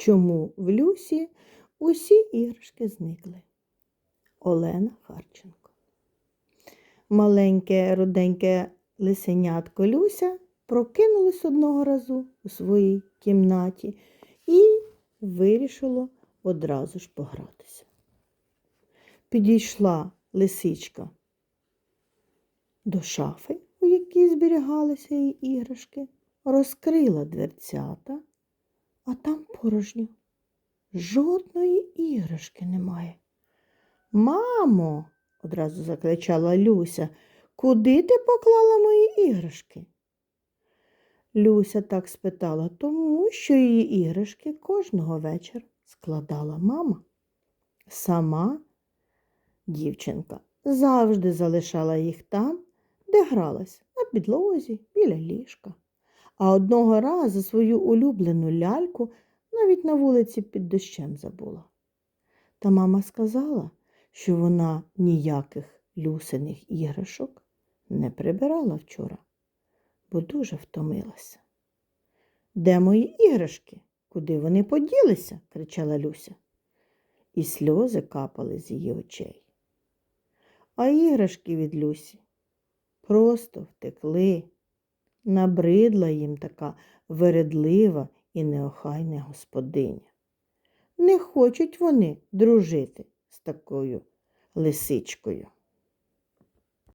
чому в Люсі усі іграшки зникли. Олена Харченко. Маленьке руденьке лисенятко Люся прокинулось одного разу у своїй кімнаті і вирішило одразу ж погратися. Підійшла лисичка до шафи, у якій зберігалися її іграшки, розкрила дверцята, а там порожньо. Жодної іграшки немає. Мамо, одразу закричала Люся, куди ти поклала мої іграшки? Люся так спитала, тому що її іграшки кожного вечора складала мама. Сама дівчинка завжди залишала їх там, де гралась, на підлозі, біля ліжка. А одного разу свою улюблену ляльку навіть на вулиці під дощем забула. Та мама сказала, що вона ніяких люсиних іграшок не прибирала вчора, бо дуже втомилася. Де мої іграшки? Куди вони поділися? кричала Люся. І сльози капали з її очей. А іграшки від Люсі просто втекли. Набридла їм така вередлива і неохайна господиня. Не хочуть вони дружити з такою лисичкою.